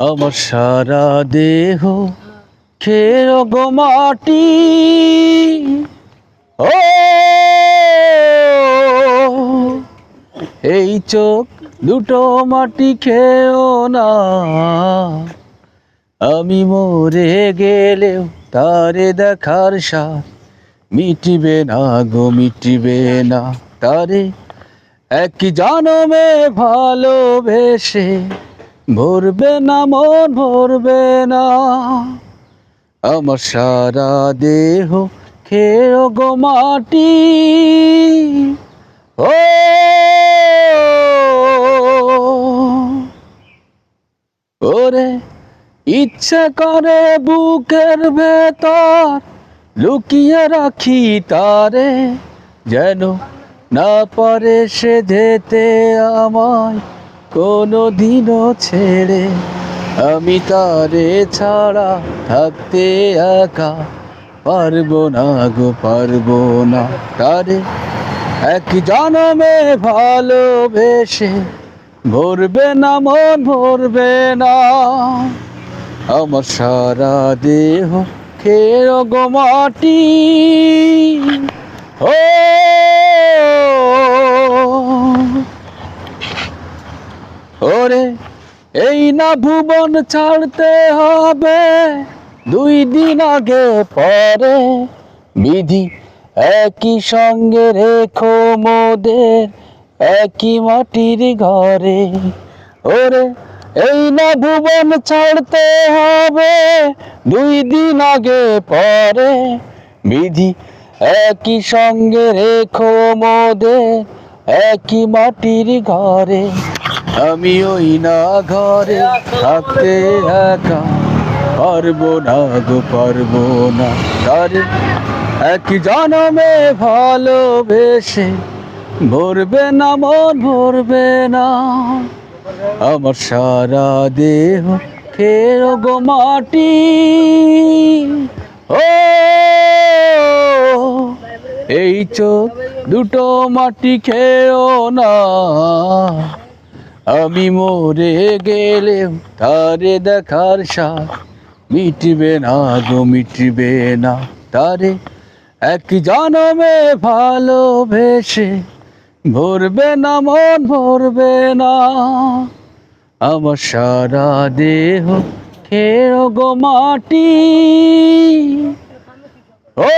আমার সারা দেহ খের গো মাটি। ও, এই চোখ দুটো মাটি খেও না। আমি মরে গেলেও তারে দেখার সাথ মিটিবে না গো, মিটিবে না তারে। এক জনমে ভালোবেসে ভরবে না, মন ভরবে না। আমার সারা দেহ খেয়ে গো মাটি। ও! ওরে, ইচ্ছে করে বুকের ভেতর লুকিয়ে রাখি তারে, যেন না পারে সে যেতে আমায়। কোনো দিনও ছেড়ে আমি তারে ছাড়া থাকতে একা পারব না গো, পারব না তারে। এক জনমে ভালোবেসে ভরবে না, মন ভরবে না। আমার সারা দেহ খেয়ে গো মাটি। ও এই না ভুবন ছাড়তে হবে। দুই দিন আগে পরে বিধি একই সঙ্গে রেখো মোদের একই মাটির ঘরে। ওরে, এই না ভুবন ছাড়তে হবে। দুই দিন আগে পরে বিধি একই সঙ্গে রেখো মোদের একই মাটির ঘরে। আমি ওই না ঘরে থাকতে একা পারব না গো, পারব না। তারে এক জনমে ভালোবেসে ভরবে না, মন ভরবে না। আমার সারা দেহ খের গো মাটি। ও, এই চোখ দুটো মাটি, খেও না। আমি মরে গেলে তারে দেখার সাথ মিটবে না গো, মিটবে না তারে। এক জনমে ভালোবেসে ভরবে না মন, ভরবে না। আমার সারা দেহ খেয়ে গো মাটি। ও